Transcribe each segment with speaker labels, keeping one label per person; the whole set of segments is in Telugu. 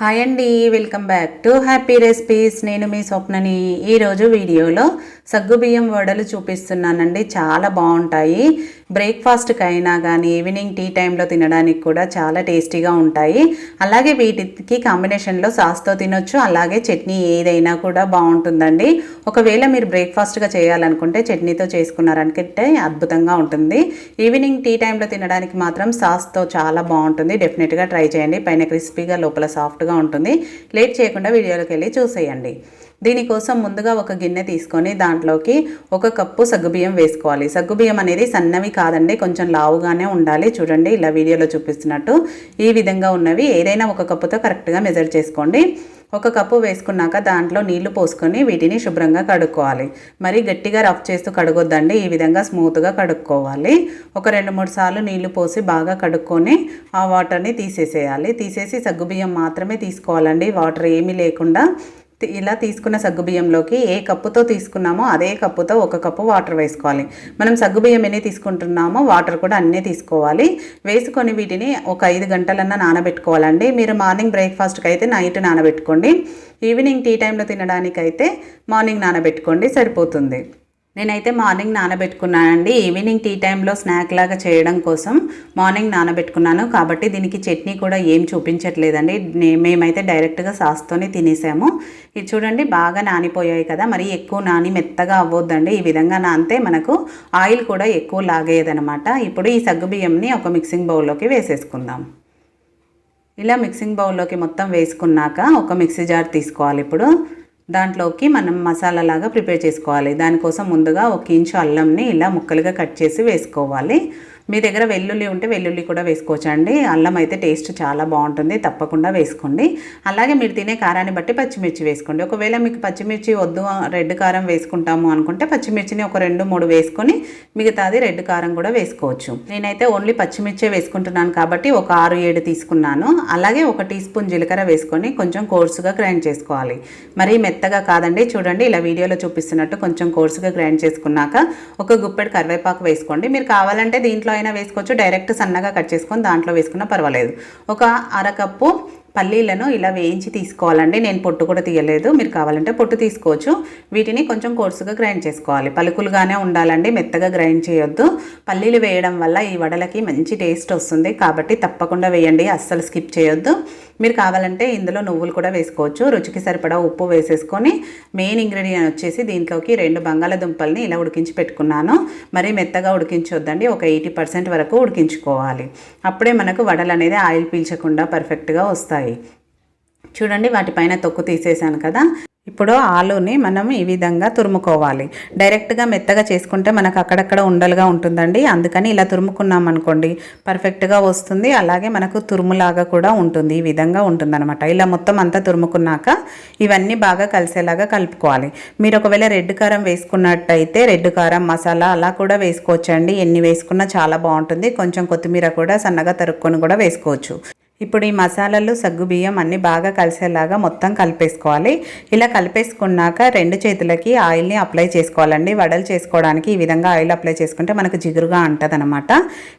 Speaker 1: హాయ్ అండి welcome back to happy recipes. నేను మీ స్వప్నని. ఈరోజు వీడియోలో సగ్గుబియ్యం వడలు చూపిస్తున్నానండి. చాలా బాగుంటాయి. బ్రేక్ఫాస్ట్కి అయినా కానీ ఈవినింగ్ టీ టైంలో తినడానికి కూడా చాలా టేస్టీగా ఉంటాయి. అలాగే వీటికి కాంబినేషన్లో సాస్తో తినొచ్చు. అలాగే చట్నీ ఏదైనా కూడా బాగుంటుందండి. ఒకవేళ మీరు బ్రేక్ఫాస్ట్గా చేయాలనుకుంటే చట్నీతో చేసుకున్నారనుకుంటే అద్భుతంగా ఉంటుంది. ఈవినింగ్ టీ టైంలో తినడానికి మాత్రం సాస్తో చాలా బాగుంటుంది. డెఫినెట్గా ట్రై చేయండి. పైన క్రిస్పీగా లోపల సాఫ్ట్గా ఉంటుంది. లేట్ చేయకుండా వీడియోలోకి వెళ్ళి చూసేయండి. దీనికోసం ముందుగా ఒక గిన్నె తీసుకొని దాంట్లోకి ఒక కప్పు సగ్గుబియ్యం వేసుకోవాలి. సగ్గుబియ్యం అనేది సన్నవి కాదండి కొంచెం లావుగానే ఉండాలి. చూడండి ఇలా వీడియోలో చూపిస్తున్నట్టు ఈ విధంగా ఉన్నవి. ఏదైనా ఒక కప్పుతో కరెక్ట్గా మెజర్ చేసుకోండి. ఒక కప్పు వేసుకున్నాక దాంట్లో నీళ్ళు పోసుకొని వీటిని శుభ్రంగా కడుక్కోవాలి. మరి గట్టిగా రఫ్ చేస్తూ కడగొద్దండి. ఈ విధంగా స్మూత్గా కడుక్కోవాలి. ఒక రెండు మూడు సార్లు నీళ్ళు పోసి బాగా కడుక్కొని ఆ వాటర్ని తీసేసేయాలి. తీసేసి సగ్గుబియ్యం మాత్రమే తీసుకోవాలండి. వాటర్ ఏమీ లేకుండా ఇలా తీసుకున్న సగ్గుబియ్యంలోకి ఏ కప్పుతో తీసుకున్నామో అదే కప్పుతో ఒక కప్పు వాటర్ వేసుకోవాలి. మనం సగ్గుబియ్యం ఎన్ని తీసుకుంటున్నామో వాటర్ కూడా అన్నీ తీసుకోవాలి. వేసుకొని వీటిని ఒక ఐదు గంటలన్నా నానబెట్టుకోవాలండి. మీరు మార్నింగ్ బ్రేక్ఫాస్ట్కి అయితే నైట్ నానబెట్టుకోండి. ఈవినింగ్ టీ టైంలో తినడానికైతే మార్నింగ్ నానబెట్టుకోండి. సరిపోతుంది. నేనైతే మార్నింగ్ నానబెట్టుకున్నానండి. ఈవినింగ్ టీ టైంలో స్నాక్ లాగా చేయడం కోసం మార్నింగ్ నానబెట్టుకున్నాను. కాబట్టి దీనికి చట్నీ కూడా ఏం చూపించట్లేదండి. నే- మేమైతే డైరెక్ట్గా సాస్తోనే తినేసాము. ఇది చూడండి బాగా నానిపోయాయి కదా. మరి ఎక్కువ నాని మెత్తగా అవ్వద్దండి. ఈ విధంగా నానితే మనకు ఆయిల్ కూడా ఎక్కువ లాగేయదనమాట. ఇప్పుడు ఈ సగ్గుబియ్యంని ఒక మిక్సింగ్ బౌల్లోకి వేసేసుకుందాం. ఇలా మిక్సింగ్ బౌల్లోకి మొత్తం వేసుకున్నాక ఒక మిక్సీ జార్ తీసుకోవాలి ఇప్పుడు. దాంట్లోకి మనం మసాలా లాగా ప్రిపేర్ చేసుకోవాలి. దానికోసం ముందుగా ఒక ఇంచు అల్లంని ఇలా ముక్కలుగా కట్ చేసి వేసుకోవాలి. మీ దగ్గర వెల్లుల్లి ఉంటే వెల్లుల్లి కూడా వేసుకోవచ్చండి. అల్లం అయితే టేస్ట్ చాలా బాగుంటుంది. తప్పకుండా వేసుకోండి. అలాగే మీరు తినే కారాన్ని బట్టి పచ్చిమిర్చి వేసుకోండి. ఒకవేళ మీకు పచ్చిమిర్చి వద్దు రెడ్ కారం వేసుకుంటాము అనుకుంటే పచ్చిమిర్చిని ఒక రెండు మూడు వేసుకొని మిగతాది రెడ్ కారం కూడా వేసుకోవచ్చు. నేనైతే ఓన్లీ పచ్చిమిర్చే వేసుకుంటున్నాను కాబట్టి ఒక ఆరు ఏడు తీసుకున్నాను. అలాగే ఒక టీ స్పూన్ జీలకర్ర వేసుకొని కొంచెం కోర్సుగా గ్రైండ్ చేసుకోవాలి. మరీ మెత్తగా కాదండి. చూడండి ఇలా వీడియోలో చూపిస్తున్నట్టు కొంచెం కోర్సుగా గ్రైండ్ చేసుకున్నాక ఒక గుప్పెడు కరివేపాకు వేసుకోండి. మీరు కావాలంటే దీంట్లో అయినా వేసుకోవచ్చు. డైరెక్ట్ సన్నగా కట్ చేసుకొని దాంట్లో వేసుకున్నా పర్వాలేదు. ఒక అరకప్పు పల్లీలను ఇలా వేయించి తీసుకోవాలండి. నేను పొట్టు కూడా తీయలేదు. మీరు కావాలంటే పొట్టు తీసుకోవచ్చు. వీటిని కొంచెం కోర్సుగా గ్రైండ్ చేసుకోవాలి. పలుకులుగానే ఉండాలండి. మెత్తగా గ్రైండ్ చేయొద్దు. పల్లీలు వేయడం వల్ల ఈ వడలకి మంచి టేస్ట్ వస్తుంది. కాబట్టి తప్పకుండా వేయండి. అస్సలు స్కిప్ చేయొద్దు. మీరు కావాలంటే ఇందులో నువ్వులు కూడా వేసుకోవచ్చు. రుచికి సరిపడా ఉప్పు వేసేసుకొని మెయిన్ ఇంగ్రీడియంట్ వచ్చేసి దీంట్లోకి రెండు బంగాళదుంపల్ని ఇలా ఉడికించి పెట్టుకున్నాను. మరీ మెత్తగా ఉడికించొద్దండి. ఒక ఎయిటీ పర్సెంట్ వరకు ఉడికించుకోవాలి. అప్పుడే మనకు వడలు అనేది ఆయిల్ పీల్చకుండా పర్ఫెక్ట్గా వస్తాయి. చూడండి వాటిపైన తొక్కు తీసేసాను కదా. ఇప్పుడు ఆలుని మనం ఈ విధంగా తురుముకోవాలి. డైరెక్ట్గా మెత్తగా చేసుకుంటే మనకు అక్కడక్కడ ఉండలుగా ఉంటుందండి. అందుకని ఇలా తురుముకున్నాం అనుకోండి పర్ఫెక్ట్గా వస్తుంది. అలాగే మనకు తురుములాగా కూడా ఉంటుంది. ఈ విధంగా ఉంటుందన్నమాట. ఇలా మొత్తం అంతా తురుముకున్నాక ఇవన్నీ బాగా కలిసేలాగా కలుపుకోవాలి. మీరు ఒకవేళ రెడ్ కారం వేసుకున్నట్టయితే రెడ్ కారం మసాలా అలా కూడా వేసుకోవచ్చండి. ఎన్ని వేసుకున్నా చాలా బాగుంటుంది. కొంచెం కొత్తిమీర కూడా సన్నగా తరుక్కొని కూడా వేసుకోవచ్చు. ఇప్పుడు ఈ మసాలాలు సగ్గుబియ్యం అన్నీ బాగా కలిసేలాగా మొత్తం కలిపేసుకోవాలి. ఇలా కలిపేసుకున్నాక రెండు చేతులకి ఆయిల్ని అప్లై చేసుకోవాలండి. వడలు చేసుకోవడానికి ఈ విధంగా ఆయిల్ అప్లై చేసుకుంటే మనకు జిగురుగా ఉంటుంది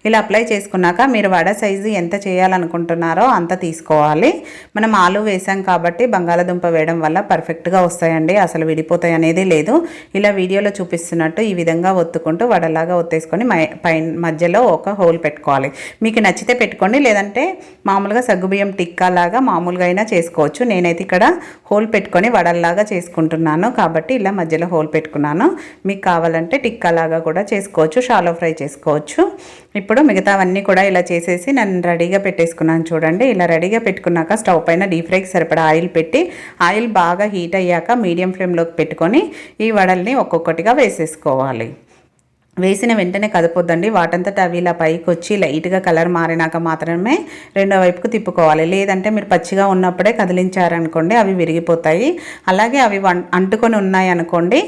Speaker 1: ఇలా అప్లై చేసుకున్నాక మీరు వడ సైజు ఎంత చేయాలనుకుంటున్నారో అంత తీసుకోవాలి. మనం ఆలు వేసాం కాబట్టి బంగాళదుంప వేయడం వల్ల పర్ఫెక్ట్గా వస్తాయండి. అసలు విడిపోతాయి అనేది లేదు. ఇలా వీడియోలో చూపిస్తున్నట్టు ఈ విధంగా ఒత్తుకుంటూ వడలాగా ఒత్తేసుకొని పైన మధ్యలో ఒక హోల్ పెట్టుకోవాలి. మీకు నచ్చితే పెట్టుకోండి. లేదంటే మామూలు మామూలుగా సగ్గుబియ్యం టిక్కా లాగా మామూలుగా అయినా చేసుకోవచ్చు. నేనైతే ఇక్కడ హోల్ పెట్టుకొని వడల్లాగా చేసుకుంటున్నాను. కాబట్టి ఇలా మధ్యలో హోల్ పెట్టుకున్నాను. మీకు కావాలంటే టిక్కా లాగా కూడా చేసుకోవచ్చు. షాలో ఫ్రై చేసుకోవచ్చు. ఇప్పుడు మిగతావన్నీ కూడా ఇలా చేసేసి నేను రెడీగా పెట్టేసుకున్నాను చూడండి. ఇలా రెడీగా పెట్టుకున్నాక స్టవ్ పైన డీప్ ఫ్రైకి సరిపడా ఆయిల్ పెట్టి ఆయిల్ బాగా హీట్ అయ్యాక మీడియం ఫ్లేమ్లోకి పెట్టుకొని ఈ వడల్ని ఒక్కొక్కటిగా వేసేసుకోవాలి. వేసిన వెంటనే కదపొద్దండి. వాటంతట అవి ఇలా పైకి వచ్చి లైట్గా కలర్ మారినాక మాత్రమే రెండో వైపుకు తిప్పుకోవాలి. లేదంటే మీరు పచ్చిగా ఉన్నప్పుడే కదిలించారనుకోండి అవి విరిగిపోతాయి. అలాగే అవి వం అంటుకొని ఉన్నాయి అనుకోండి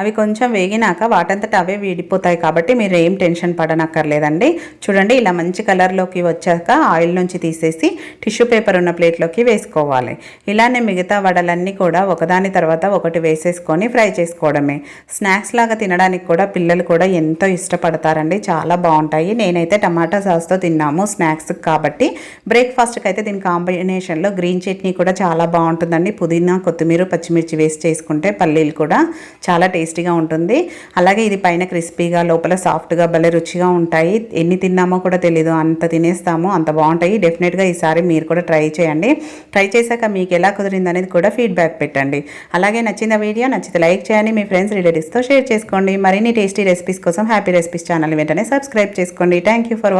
Speaker 1: అవి కొంచెం వేగినాక వాటంతట అవే విడిపోతాయి కాబట్టి మీరు ఏం టెన్షన్ పడనక్కర్లేదండి. చూడండి ఇలా మంచి కలర్లోకి వచ్చాక ఆయిల్ నుంచి తీసేసి టిష్యూ పేపర్ ఉన్న ప్లేట్లోకి వేసుకోవాలి. ఇలానే మిగతా వడలన్నీ కూడా ఒకదాని తర్వాత ఒకటి వేసేసుకొని ఫ్రై చేసుకోవడమే. స్నాక్స్ లాగా తినడానికి కూడా పిల్లలు కూడా ఎంతో ఎంతో ఇష్టపడతారండి. చాలా బాగుంటాయి. నేనైతే టమాటా సాస్తో తిన్నాము స్నాక్స్ కాబట్టి. బ్రేక్ఫాస్ట్కి అయితే దీని కాంబినేషన్లో గ్రీన్ చట్నీ కూడా చాలా బాగుంటుందండి. పుదీనా కొత్తిమీర పచ్చిమిర్చి వేసి చేసుకుంటే పల్లీలు కూడా చాలా టేస్టీగా ఉంటుంది. అలాగే ఇది పైన క్రిస్పీగా లోపల సాఫ్ట్గా భలే రుచిగా ఉంటాయి. ఎన్ని తిన్నామో కూడా తెలీదు. అంత తినేస్తాము. అంత బాగుంటాయి. డెఫినెట్గా ఈసారి మీరు కూడా ట్రై చేయండి. ట్రై చేశాక మీకు ఎలా కుదిరింది అనేది కూడా ఫీడ్బ్యాక్ పెట్టండి. అలాగే నచ్చిన వీడియో నచ్చితే లైక్ చేయండి. మీ ఫ్రెండ్స్ రిలేటివ్స్తో షేర్ చేసుకోండి. మరిన్ని టేస్టీ రెసిపీస్ కోసం హ్యాపీ రెసిపీస్ ఛానల్ వెంటనే సబ్స్క్రైబ్ చేసుకోండి. Thank you for